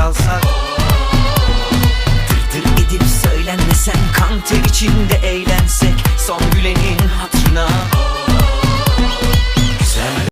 alsak Tır edip söylenmesen kan ter içinde eğlensek. Son gülenin hatırına